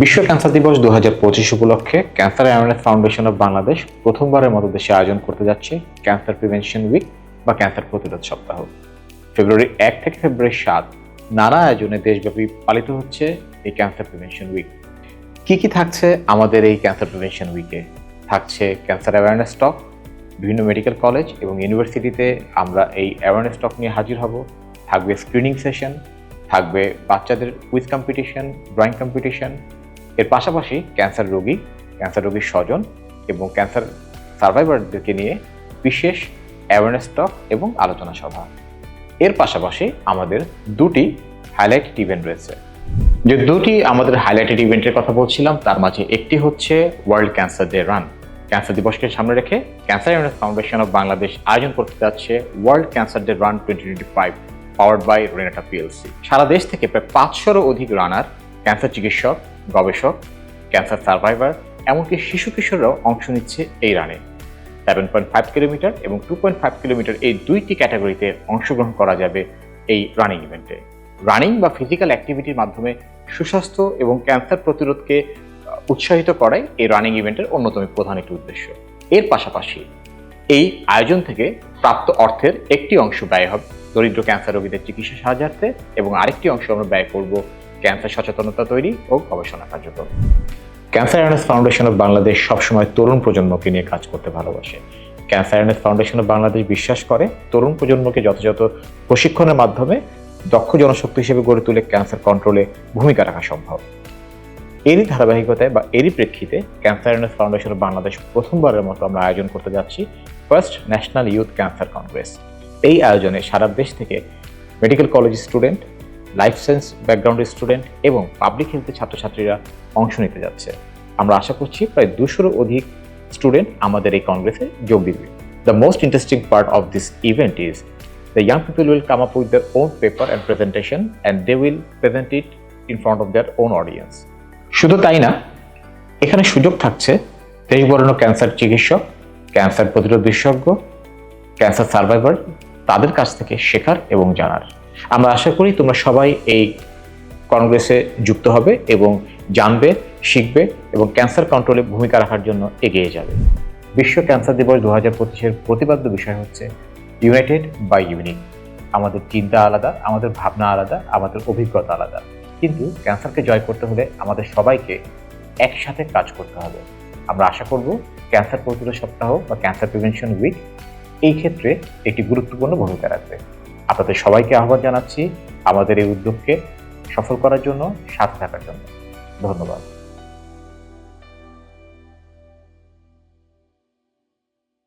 বিশ্ব ক্যান্সার দিবস দু হাজার পঁচিশ উপলক্ষে cancer awareness foundation of Bangladesh প্রথমবারের মতো দেশে আয়োজন করতে যাচ্ছে ক্যান্সার প্রিভেনশন উইক বা ক্যান্সার প্রতিরোধ সপ্তাহ। ফেব্রুয়ারি এক থেকে ফেব্রুয়ারি সাত নানা আয়োজনে দেশব্যাপী পালিত হচ্ছে এই ক্যান্সার প্রিভেনশন উইক। কি কি থাকছে আমাদের এই ক্যান্সার প্রিভেনশন উইকে? থাকছে ক্যান্সার অ্যাওয়ারনেস টক বিভিন্ন মেডিকেল কলেজ এবং ইউনিভার্সিটিতে আমরা এই অ্যাওয়ারনেস টক নিয়ে হাজির হব। থাকবে স্ক্রিনিং সেশন, থাকবে বাচ্চাদের কুইজ কম্পিটিশন ড্রয়িং কম্পিটিশন এর পাশাপাশি ক্যান্সার রোগী, ক্যান্সার রোগীর স্বজন এবং ক্যান্সার সার্ভাইভারদেরকে নিয়ে বিশেষ অ্যাওয়ারনেস টক এবং আলোচনা সভা। এর পাশাপাশি আমাদের দুটি হাইলাইটেড ইভেন্ট রয়েছে। যে দুটি আমাদের হাইলাইটেড ইভেন্টের কথা বলছিলাম, তার মাঝে একটি হচ্ছে world cancer day run cancer দিবসকে সামনে রেখে cancer awareness foundation of Bangladesh আয়োজন করতে যাচ্ছে world cancer day run twenty twenty five powered by Renata PLC সারা দেশ থেকে প্রায় পাঁচশোরও অধিক রানার ক্যান্সার চিকিৎসক গবেষক ক্যান্সার সার্ভাইভার এমনকি শিশু কিশোররাও অংশ নিচ্ছে এই রানে। সেভেন পয়েন্ট ফাইভ কিলোমিটার এবং টু পয়েন্ট ফাইভ কিলোমিটার এই দুইটি ক্যাটাগরিতে অংশগ্রহণ করা যাবে এই রানিং ইভেন্টে রানিং বা ফিজিক্যাল অ্যাক্টিভিটির মাধ্যমে সুস্বাস্থ্য এবং ক্যান্সার প্রতিরোধকে উৎসাহিত করাই এই রানিং ইভেন্টের অন্যতম প্রধান একটি উদ্দেশ্য। এর পাশাপাশি এই আয়োজন থেকে প্রাপ্ত অর্থের একটি অংশ ব্যয় হবে। দরিদ্র ক্যান্সার রোগীদের চিকিৎসা সাহায্যার্থে এবং আরেকটি অংশ আমরা ব্যয় করব ক্যান্সার সচেতনতা তৈরি ও গবেষণা কার্যক্রম। Cancer awareness foundation of Bangladesh সবসময় তরুণ প্রজন্মকে নিয়ে কাজ করতে ভালোবাসে। Cancer awareness foundation of Bangladesh বিশ্বাস করে, তরুণ প্রজন্মকে যথাযথ প্রশিক্ষণের মাধ্যমে দক্ষ জনশক্তি হিসেবে গড়ে তুলে ক্যান্সার কন্ট্রোলে ভূমিকা রাখা সম্ভব। এরই ধারাবাহিকতায় বা এরই প্রেক্ষিতে cancer awareness foundation of Bangladesh প্রথমবারের মতো আমরা আয়োজন করতে যাচ্ছি first national youth cancer congress এই আয়োজনে সারা দেশ থেকে medical college student life science ব্যাকগ্রাউন্ডের স্টুডেন্ট এবং পাবলিক হেলথের ছাত্রছাত্রীরা অংশ নিতে যাচ্ছে। আমরা আশা করছি প্রায় দুশোরও অধিক স্টুডেন্ট আমাদের এই কংগ্রেসে যোগ দিবে। The most interesting part of this event is the young people will come up with their own paper and presentation and they will present it in front of their own audience শুধু তাই না, এখানে সুযোগ থাকছে দেশ বরণ cancer চিকিৎসক, cancer প্রতিরোধ বিশেষজ্ঞ, ক্যান্সার সার্ভাইভার তাদের কাছ থেকে শেখার এবং জানার। আমরা আশা করি তোমরা সবাই এই কংগ্রেসে যুক্ত হবে এবং জানবে, শিখবে এবং ক্যান্সার কন্ট্রোলে ভূমিকা রাখার জন্য এগিয়ে যাবে। বিশ্ব ক্যান্সার দিবস দু হাজার পঁচিশের প্রতিপাদ্য বিষয় হচ্ছে ইউনাইটেড বাই ইউনিক আমাদের চিন্তা আলাদা, আমাদের ভাবনা আলাদা, আমাদের অভিজ্ঞতা আলাদা। কিন্তু ক্যান্সারকে জয় করতে হলে আমাদের সবাইকে একসাথে কাজ করতে হবে। আমরা আশা করব ক্যান্সার প্রতিরোধ সপ্তাহ বা ক্যান্সার প্রিভেনশন উইক এই ক্ষেত্রে একটি গুরুত্বপূর্ণ ভূমিকা রাখবে। আপনাদের সবাইকে আহ্বান জানাচ্ছি আমাদের এই উদ্যোগকে সফল করার জন্য সাথে থাকার জন্য। ধন্যবাদ।